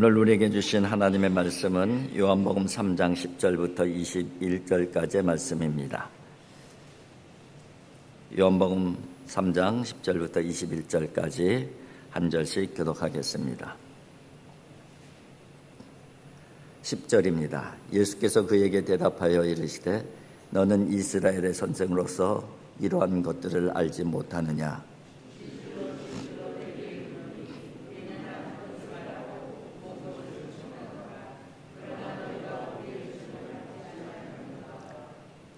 오늘 우리에게 주신 하나님의 말씀은 요한복음 3장 10절부터 21절까지의 말씀입니다. 요한복음 3장 10절부터 21절까지 한 절씩 교독하겠습니다. 10절입니다. 예수께서 그에게 대답하여 이르시되 너는 이스라엘의 선생으로서 이러한 것들을 알지 못하느냐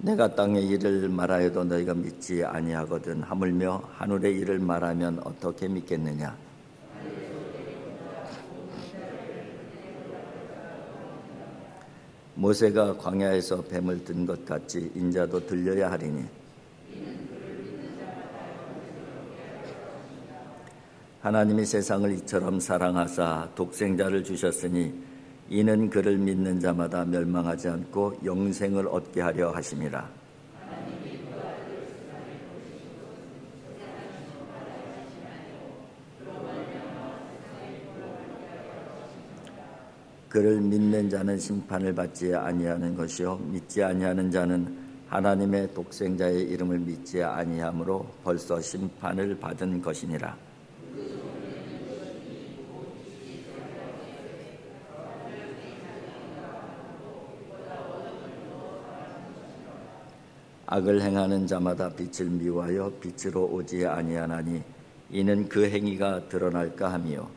내가 땅의 일을 말하여도 너희가 믿지 아니하거든. 하물며 하늘의 일을 말하면 어떻게 믿겠느냐? 모세가 광야에서 뱀을 든 것 같이 인자도 들려야 하리니. 하나님이 세상을 이처럼 사랑하사 독생자를 주셨으니 이는 그를 믿는 자마다 멸망하지 않고 영생을 얻게 하려 하심이라. 그를 믿는 자는 심판을 받지 아니하는 것이요 믿지 아니하는 자는 하나님의 독생자의 이름을 믿지 아니하므로 벌써 심판을 받은 것이니라. 악을 행하는 자마다 빛을 미워하여 빛으로 오지 아니하나니 이는 그 행위가 드러날까 하며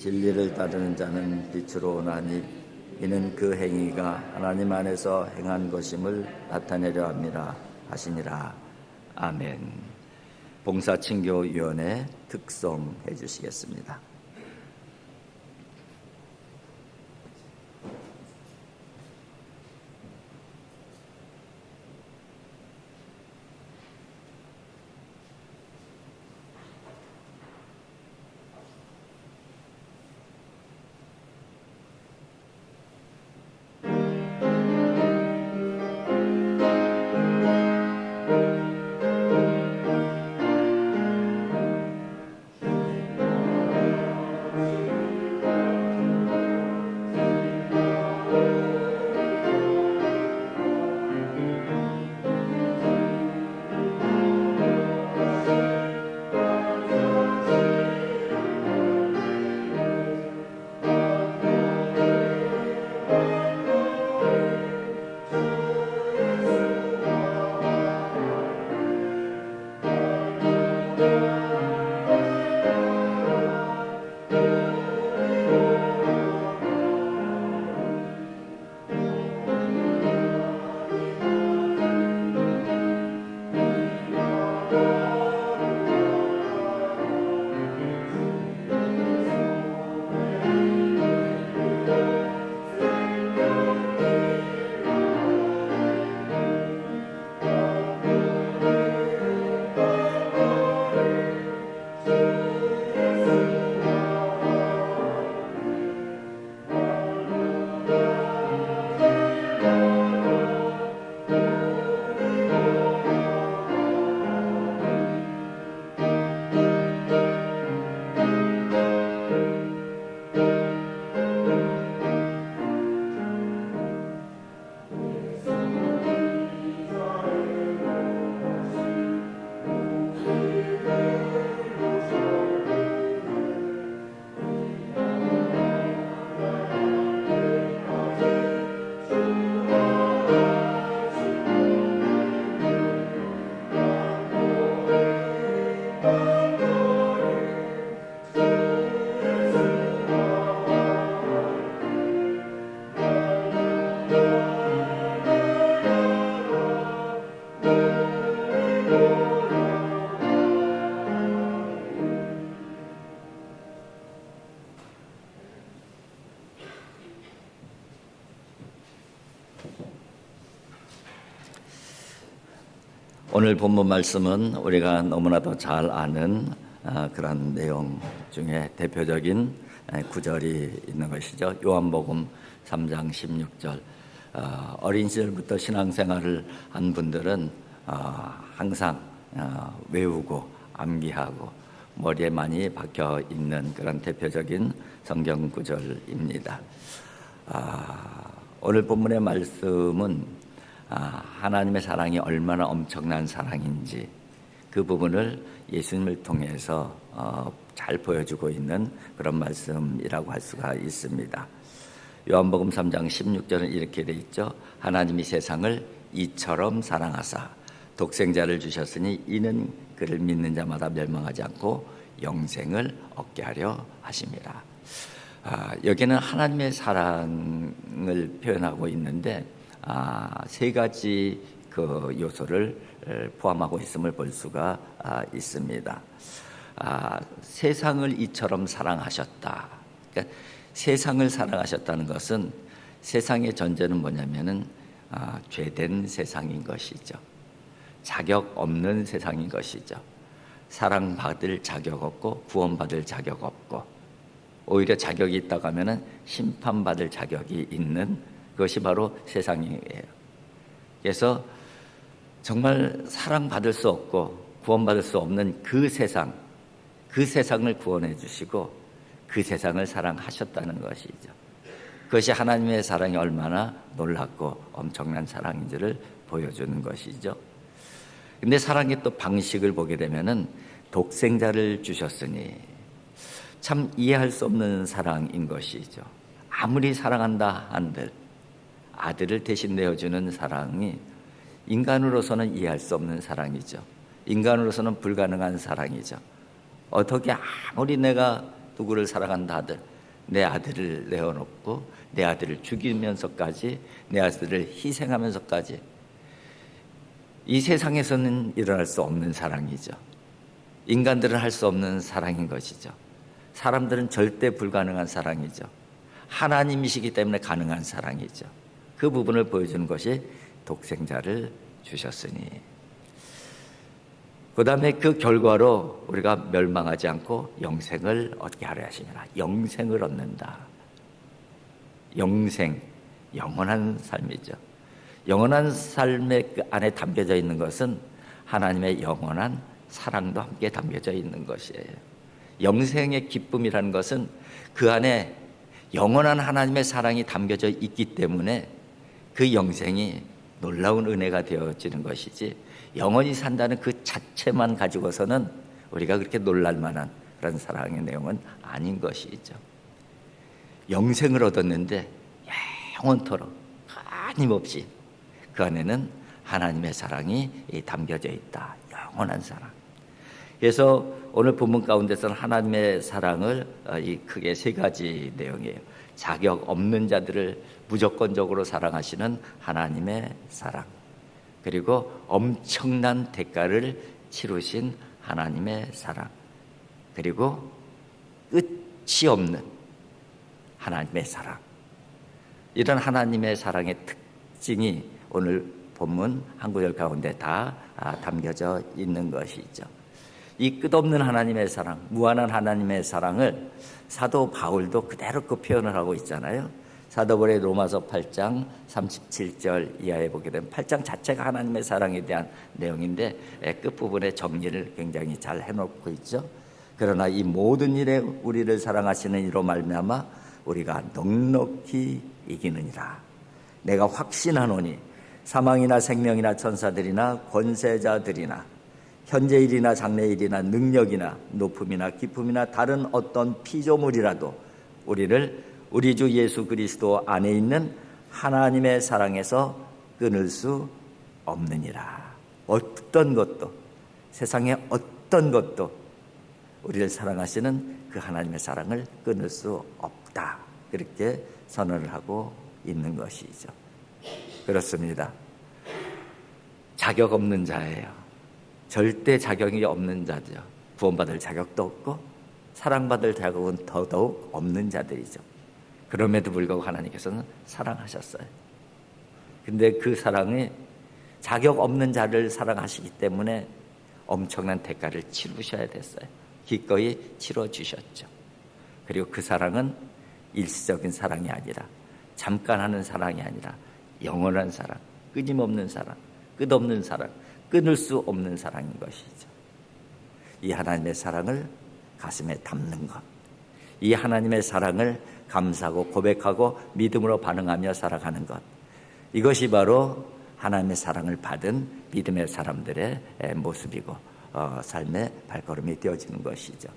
진리를 따르는 자는 빛으로 오나니 이는 그 행위가 하나님 안에서 행한 것임을 나타내려 합니다 하시니라 아멘 봉사친교위원회 특성 해 주시겠습니다. 오늘 본문 말씀은 우리가 너무나도 잘 아는 아, 그런 내용 중에 대표적인 아, 구절이 있는 것이죠. 요한복음 3장 16절. 아, 어린 시절부터 신앙생활을 한 분들은 항상 외우고 암기하고 머리에 많이 박혀 있는 그런 대표적인 성경 구절입니다. 아, 오늘 본문의 말씀은 아, 하나님의 사랑이 얼마나 엄청난 사랑인지 그 부분을 예수님을 통해서 어, 잘 보여주고 있는 그런 말씀이라고 할 수가 있습니다. 요한복음 3장 16절은 이렇게 돼 있죠. 하나님이 세상을 이처럼 사랑하사 독생자를 주셨으니 이는 그를 믿는 자마다 멸망하지 않고 영생을 얻게 하려 하심이라. 아, 여기는 하나님의 사랑을 표현하고 있는데 아, 세 가지 그 요소를 포함하고 있음을 볼 수가 아, 있습니다. 아, 세상을 이처럼 사랑하셨다. 그러니까 세상을 사랑하셨다는 것은 세상의 전제는 뭐냐면은 아, 죄된 세상인 것이죠. 자격 없는 세상인 것이죠. 사랑받을 자격 없고 구원받을 자격 없고 오히려 자격이 있다고 하면은 심판받을 자격이 있는 그것이 바로 세상이에요. 그래서 정말 사랑받을 수 없고 구원받을 수 없는 그 세상, 그 세상을 구원해 주시고 그 세상을 사랑하셨다는 것이죠. 그것이 하나님의 사랑이 얼마나 놀랍고 엄청난 사랑인지를 보여주는 것이죠. 근데 사랑의 또 방식을 보게 되면은 독생자를 주셨으니 참 이해할 수 없는 사랑인 것이죠. 아무리 사랑한다 한들 아들을 대신 내어주는 사랑이 인간으로서는 이해할 수 없는 사랑이죠. 인간으로서는 불가능한 사랑이죠. 어떻게 아무리 내가 누구를 사랑한다 하들 내 아들을 내어놓고 내 아들을 죽이면서까지 내 아들을 희생하면서까지 이 세상에서는 일어날 수 없는 사랑이죠. 인간들은 할 수 없는 사랑인 것이죠. 사람들은 절대 불가능한 사랑이죠. 하나님이시기 때문에 가능한 사랑이죠. 그 부분을 보여주는 것이 독생자를 주셨으니. 그 다음에 그 결과로 우리가 멸망하지 않고 영생을 얻게 하려 하시니라. 영생을 얻는다. 영생, 영원한 삶이죠. 영원한 삶의 그 안에 담겨져 있는 것은 하나님의 영원한 사랑도 함께 담겨져 있는 것이에요. 영생의 기쁨이라는 것은 그 안에 영원한 하나님의 사랑이 담겨져 있기 때문에 그 영생이 놀라운 은혜가 되어지는 것이지 영원히 산다는 그 자체만 가지고서는 우리가 그렇게 놀랄 만한 그런 사랑의 내용은 아닌 것이죠. 영생을 얻었는데 영원토록 끊임없이 그 안에는 하나님의 사랑이 담겨져 있다. 영원한 사랑. 그래서 오늘 본문 가운데서는 하나님의 사랑을 어, 이 크게 세 가지 내용이에요. 자격 없는 자들을 무조건적으로 사랑하시는 하나님의 사랑. 그리고 엄청난 대가를 치르신 하나님의 사랑. 그리고 끝이 없는 하나님의 사랑. 이런 하나님의 사랑의 특징이 오늘 본문 한 구절 가운데 다 아, 담겨져 있는 것이죠. 이 끝없는 하나님의 사랑, 무한한 하나님의 사랑을 사도 바울도 그대로 그 표현을 하고 있잖아요. 사도벌의 로마서 8장 37절 이하에 보게 되면 8장 자체가 하나님의 사랑에 대한 내용인데 끝부분에 정리를 굉장히 잘 해놓고 있죠. 그러나 이 모든 일에 우리를 사랑하시는 이로 말미암아 우리가 넉넉히 이기느니라. 내가 확신하노니 사망이나 생명이나 천사들이나 권세자들이나 현재일이나 장래일이나 능력이나 높음이나 기쁨이나 다른 어떤 피조물이라도 우리를 우리 주 예수 그리스도 안에 있는 하나님의 사랑에서 끊을 수 없느니라. 어떤 것도 세상의 어떤 것도 우리를 사랑하시는 그 하나님의 사랑을 끊을 수 없다. 그렇게 선언을 하고 있는 것이죠. 그렇습니다. 자격 없는 자예요. 절대 자격이 없는 자죠. 구원받을 자격도 없고 사랑받을 자격은 더더욱 없는 자들이죠. 그럼에도 불구하고 하나님께서는 사랑하셨어요. 근데 그 사랑이 자격 없는 자를 사랑하시기 때문에 엄청난 대가를 치르셔야 됐어요. 기꺼이 치러 주셨죠. 그리고 그 사랑은 일시적인 사랑이 아니라 잠깐 하는 사랑이 아니라 영원한 사랑, 끊임없는 사랑, 끝없는 사랑, 끊을 수 없는 사랑인 것이죠. 이 하나님의 사랑을 가슴에 담는 것. 이 하나님의 사랑을 감사하고 고백하고 믿음으로 반응하며 살아가는 것. 이것이 바로 하나님의 사랑을 받은 믿음의 사람들의 모습이고 어, 삶의 발걸음이 되어지는 것이죠.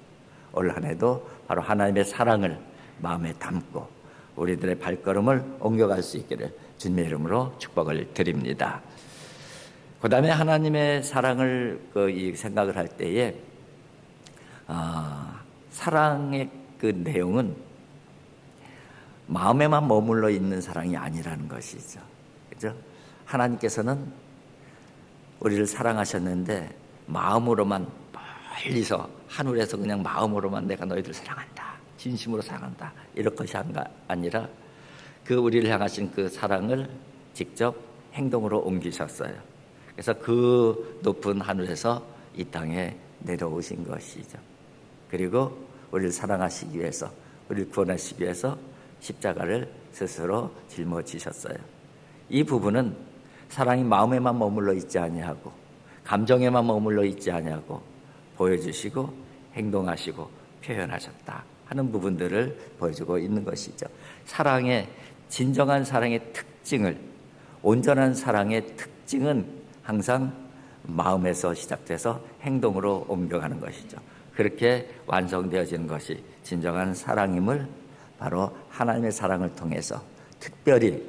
올 한해도 바로 하나님의 사랑을 마음에 담고 우리들의 발걸음을 옮겨갈 수 있기를 주님의 이름으로 축복을 드립니다. 그 다음에 하나님의 사랑을 그 생각을 할 때에 어, 사랑의 그 내용은 마음에만 머물러 있는 사랑이 아니라는 것이죠. 그죠? 하나님께서는 우리를 사랑하셨는데 마음으로만 멀리서 하늘에서 그냥 마음으로만 내가 너희들 사랑한다. 진심으로 사랑한다. 이런 것이 아니라 그 우리를 향하신 그 사랑을 직접 행동으로 옮기셨어요. 그래서 그 높은 하늘에서 이 땅에 내려오신 것이죠. 그리고 우리를 사랑하시기 위해서, 우리를 구원하시기 위해서 십자가를 스스로 짊어지셨어요. 이 부분은 사랑이 마음에만 머물러 있지 아니하고 감정에만 머물러 있지 아니하고 보여주시고 행동하시고 표현하셨다 하는 부분들을 보여주고 있는 것이죠. 사랑의 진정한 사랑의 특징을 온전한 사랑의 특징은 항상 마음에서 시작돼서 행동으로 옮겨가는 것이죠. 그렇게 완성되어지는 것이 진정한 사랑임을 바로 하나님의 사랑을 통해서 특별히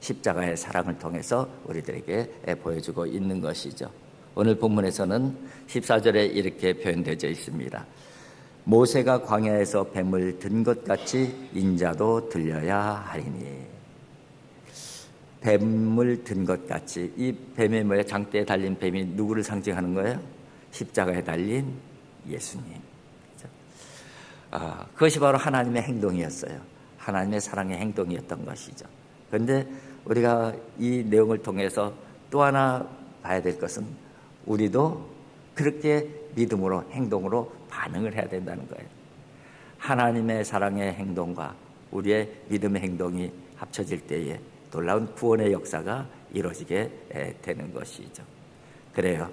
십자가의 사랑을 통해서 우리들에게 보여주고 있는 것이죠. 오늘 본문에서는 14절에 이렇게 표현되어 있습니다. 모세가 광야에서 뱀을 든 것 같이 인자도 들려야 하리니. 뱀을 든 것 같이 이 뱀의 뭐야 장대에 달린 뱀이 누구를 상징하는 거예요? 십자가에 달린 예수님. 아, 그것이 바로 하나님의 행동이었어요. 하나님의 사랑의 행동이었던 것이죠. 그런데 우리가 이 내용을 통해서 또 하나 봐야 될 것은 우리도 그렇게 믿음으로 행동으로 반응을 해야 된다는 거예요. 하나님의 사랑의 행동과 우리의 믿음의 행동이 합쳐질 때에 놀라운 구원의 역사가 이루어지게 되는 것이죠. 그래요.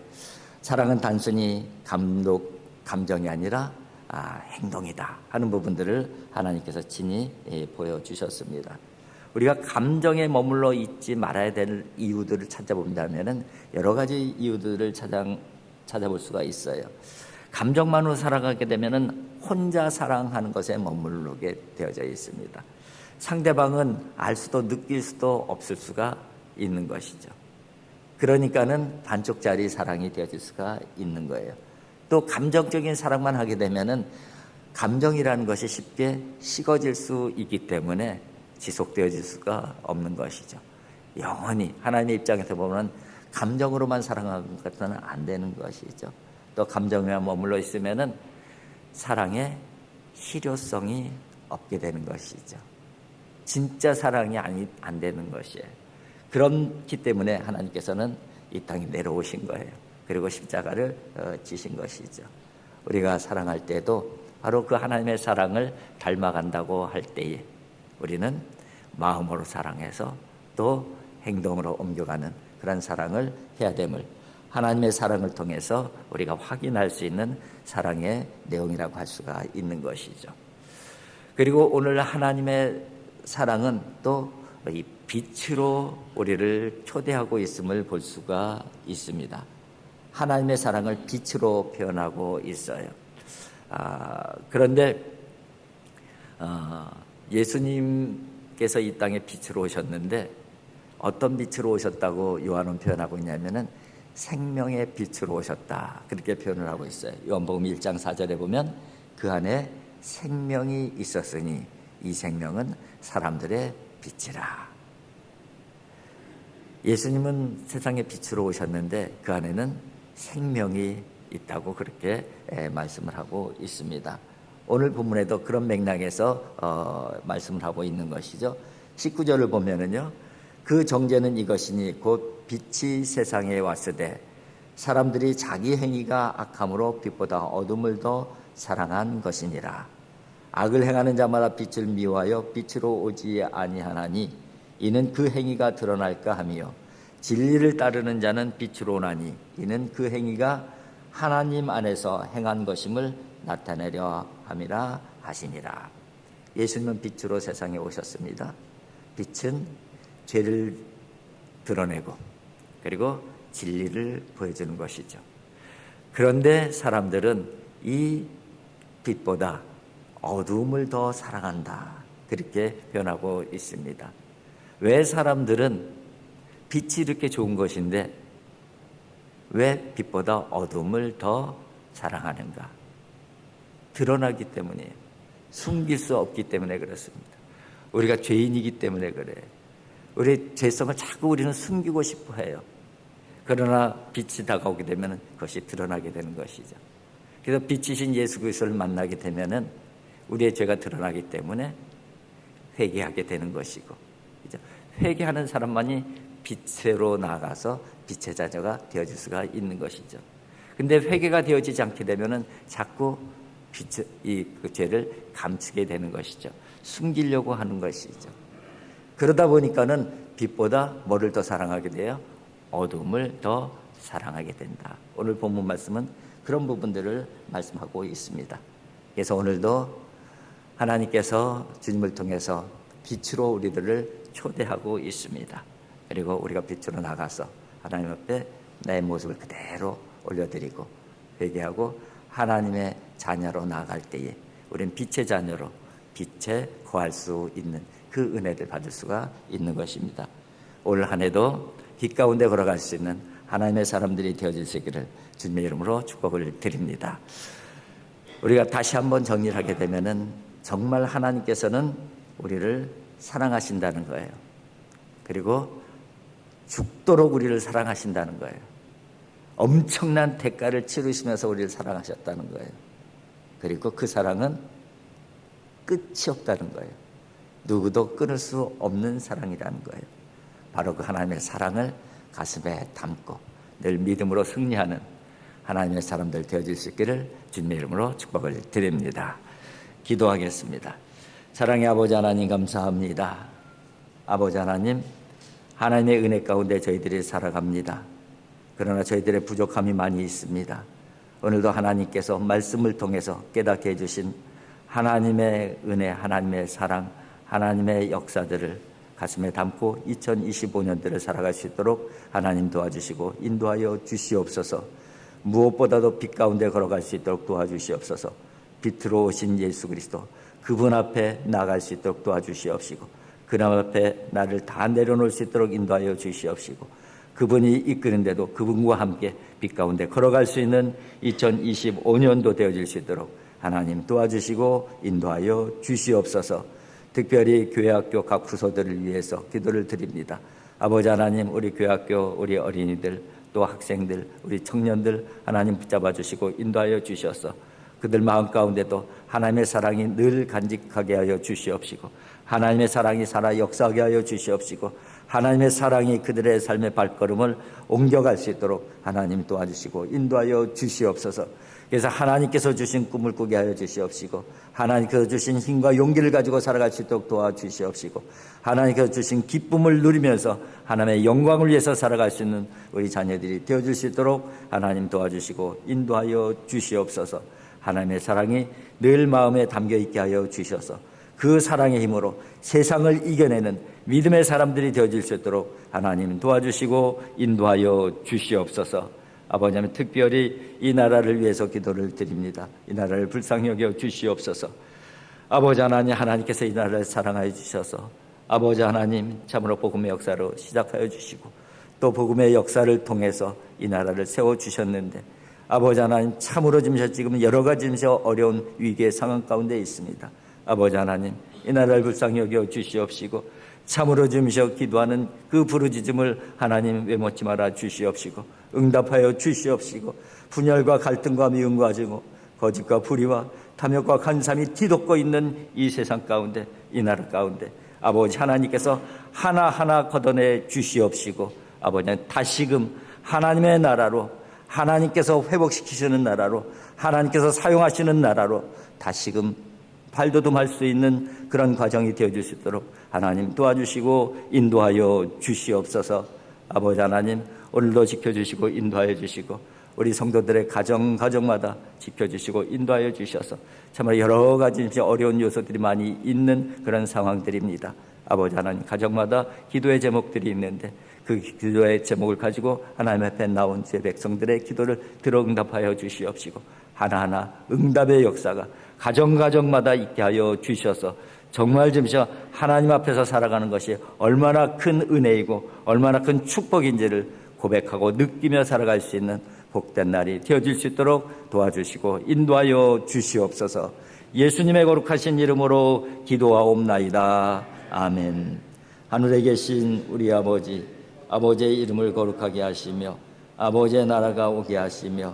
사랑은 단순히 감독, 감정이 아니라 아, 행동이다 하는 부분들을 하나님께서 친히 예, 보여주셨습니다. 우리가 감정에 머물러 있지 말아야 될 이유들을 찾아본다면 여러 가지 이유들을 찾아, 찾아볼 수가 있어요. 감정만으로 살아가게 되면 혼자 사랑하는 것에 머무르게 되어져 있습니다. 상대방은 알 수도 느낄 수도 없을 수가 있는 것이죠. 그러니까는 반쪽짜리 사랑이 되어질 수가 있는 거예요. 또 감정적인 사랑만 하게 되면은 감정이라는 것이 쉽게 식어질 수 있기 때문에 지속되어질 수가 없는 것이죠. 영원히 하나님의 입장에서 보면 감정으로만 사랑하는 것은 안 되는 것이죠. 또 감정에만 머물러 있으면은 사랑의 실효성이 없게 되는 것이죠. 진짜 사랑이 아니, 안 되는 것이에요. 그렇기 때문에 하나님께서는 이 땅에 내려오신 거예요. 그리고 십자가를 어, 지신 것이죠. 우리가 사랑할 때도 바로 그 하나님의 사랑을 닮아간다고 할 때에 우리는 마음으로 사랑해서 또 행동으로 옮겨가는 그런 사랑을 해야 됨을 하나님의 사랑을 통해서 우리가 확인할 수 있는 사랑의 내용이라고 할 수가 있는 것이죠. 그리고 오늘 하나님의 사랑은 또 이 빛으로 우리를 초대하고 있음을 볼 수가 있습니다. 하나님의 사랑을 빛으로 표현하고 있어요. 아, 그런데 어, 예수님께서 이 땅에 빛으로 오셨는데 어떤 빛으로 오셨다고 요한은 표현하고 있냐면은 생명의 빛으로 오셨다. 그렇게 표현을 하고 있어요. 요한복음 1장 4절에 보면 그 안에 생명이 있었으니 이 생명은 사람들의 빛이라. 예수님은 세상의 빛으로 오셨는데 그 안에는 생명이 있다고 그렇게 말씀을 하고 있습니다. 오늘 본문에도 그런 맥락에서 어, 말씀을 하고 있는 것이죠. 19절을 보면은요. 그 정죄는 이것이니 곧 빛이 세상에 왔으되 사람들이 자기 행위가 악함으로 빛보다 어둠을 더 사랑한 것이니라. 악을 행하는 자마다 빛을 미워하여 빛으로 오지 아니하나니 이는 그 행위가 드러날까 하며 진리를 따르는 자는 빛으로 오나니 이는 그 행위가 하나님 안에서 행한 것임을 나타내려 함이라 하시니라. 예수님은 빛으로 세상에 오셨습니다. 빛은 죄를 드러내고 그리고 진리를 보여주는 것이죠. 그런데 사람들은 이 빛보다 어두움을 더 사랑한다. 그렇게 변하고 있습니다. 왜 사람들은 빛이 이렇게 좋은 것인데 왜 빛보다 어둠을 더 사랑하는가? 드러나기 때문이에요. 숨길 수 없기 때문에 그렇습니다. 우리가 죄인이기 때문에 그래요. 우리 죄성을 자꾸 우리는 숨기고 싶어 해요. 그러나 빛이 다가오게 되면 그것이 드러나게 되는 것이죠. 그래서 빛이신 예수 그리스도를 만나게 되면은 우리의 죄가 드러나기 때문에 회개하게 되는 것이고? 회개하는 사람만이 빛으로 나가서 빛의 자녀가 되어질 수가 있는 것이죠. 근데 회개가 되어지지 않게 되면은 자꾸 빛, 이 그 죄를 감추게 되는 것이죠. 숨기려고 하는 것이죠. 그러다 보니까는 빛보다 뭐를 더 사랑하게 돼요? 어둠을 더 사랑하게 된다. 오늘 본문 말씀은 그런 부분들을 말씀하고 있습니다. 그래서 오늘도 하나님께서 주님을 통해서 빛으로 우리들을 초대하고 있습니다. 그리고 우리가 빛으로 나가서 하나님 앞에 내 모습을 그대로 올려드리고 회개하고 하나님의 자녀로 나갈 때에 우리는 빛의 자녀로 빛에 거할 수 있는 그 은혜를 받을 수가 있는 것입니다. 올 한 해도 빛 가운데 걸어갈 수 있는 하나님의 사람들이 되어질 수 있기를 주님의 이름으로 축복을 드립니다. 우리가 다시 한번 정리를 하게 되면은 정말 하나님께서는 우리를 사랑하신다는 거예요. 그리고 죽도록 우리를 사랑하신다는 거예요. 엄청난 대가를 치르시면서 우리를 사랑하셨다는 거예요. 그리고 그 사랑은 끝이 없다는 거예요. 누구도 끊을 수 없는 사랑이라는 거예요. 바로 그 하나님의 사랑을 가슴에 담고 늘 믿음으로 승리하는 하나님의 사람들 되어질 수 있기를 주님의 이름으로 축복을 드립니다. 기도하겠습니다. 사랑의 아버지 하나님 감사합니다. 아버지 하나님, 하나님의 은혜 가운데 저희들이 살아갑니다. 그러나 저희들의 부족함이 많이 있습니다. 오늘도 하나님께서 말씀을 통해서 깨닫게 해주신 하나님의 은혜, 하나님의 사랑, 하나님의 역사들을 가슴에 담고 2025년들을 살아갈 수 있도록 하나님 도와주시고 인도하여 주시옵소서. 무엇보다도 빛 가운데 걸어갈 수 있도록 도와주시옵소서. 빛으로 오신 예수 그리스도 그분 앞에 나갈 수 있도록 도와주시옵시고 그남 앞에 나를 다 내려놓을 수 있도록 인도하여 주시옵시고 그분이 이끄는데도 그분과 함께 빛 가운데 걸어갈 수 있는 2025년도 되어질 수 있도록 하나님 도와주시고 인도하여 주시옵소서. 특별히 교회학교 각 부서들을 위해서 기도를 드립니다. 아버지 하나님, 우리 교회학교, 우리 어린이들, 또 학생들, 우리 청년들 하나님 붙잡아 주시고 인도하여 주셔서 그들 마음 가운데도 하나님의 사랑이 늘 간직하게 하여 주시옵시고 하나님의 사랑이 살아 역사하게 하여 주시옵시고 하나님의 사랑이 그들의 삶의 발걸음을 옮겨갈 수 있도록 하나님 도와주시고 인도하여 주시옵소서. 그래서 하나님께서 주신 꿈을 꾸게 하여 주시옵시고 하나님께서 주신 힘과 용기를 가지고 살아갈 수 있도록 도와주시옵시고 하나님께서 주신 기쁨을 누리면서 하나님의 영광을 위해서 살아갈 수 있는 우리 자녀들이 되어줄 수 있도록 하나님 도와주시고 인도하여 주시옵소서 하나님의 사랑이 늘 마음에 담겨 있게 하여 주셔서 그 사랑의 힘으로 세상을 이겨내는 믿음의 사람들이 되어질 수 있도록 하나님 도와주시고 인도하여 주시옵소서. 아버지 하나님 특별히 이 나라를 위해서 기도를 드립니다. 이 나라를 불쌍히 여겨 주시옵소서. 아버지 하나님 하나님께서 이 나라를 사랑하여 주셔서 아버지 하나님 참으로 복음의 역사로 시작하여 주시고 또 복음의 역사를 통해서 이 나라를 세워 주셨는데 아버지 하나님 참으로 지금 여러 가지 어려운 위기의 상황 가운데 있습니다. 아버지 하나님 이 나라를 불쌍히 여겨 주시옵시고 참으로 주시어 기도하는 그 부르짖음을 하나님 외모치 말아 주시옵시고 응답하여 주시옵시고 분열과 갈등과 미움과 증오 거짓과 불의와 탐욕과 간삼이 뒤덮고 있는 이 세상 가운데 이 나라 가운데 아버지 하나님께서 하나하나 걷어내 주시옵시고 아버지 다시금 하나님의 나라로 하나님께서 회복시키시는 나라로 하나님께서 사용하시는 나라로 다시금 발돋움할 수 있는 그런 과정이 되어줄 수 있도록 하나님 도와주시고 인도하여 주시옵소서 아버지 하나님 오늘도 지켜주시고 인도하여 주시고 우리 성도들의 가정 가정마다 지켜주시고 인도하여 주셔서 정말 여러 가지 어려운 요소들이 많이 있는 그런 상황들입니다. 아버지 하나님 가정마다 기도의 제목들이 있는데 그 기도의 제목을 가지고 하나님 앞에 나온 제 백성들의 기도를 들어 응답하여 주시옵시고 하나하나 응답의 역사가 가정 가정마다 있게 하여 주셔서 정말 좀 하나님 앞에서 살아가는 것이 얼마나 큰 은혜이고 얼마나 큰 축복인지를 고백하고 느끼며 살아갈 수 있는 복된 날이 되어질 수 있도록 도와주시고 인도하여 주시옵소서 예수님의 거룩하신 이름으로 기도하옵나이다. 아멘. 하늘에 계신 우리 아버지, 아버지의 이름을 거룩하게 하시며 아버지의 나라가 오게 하시며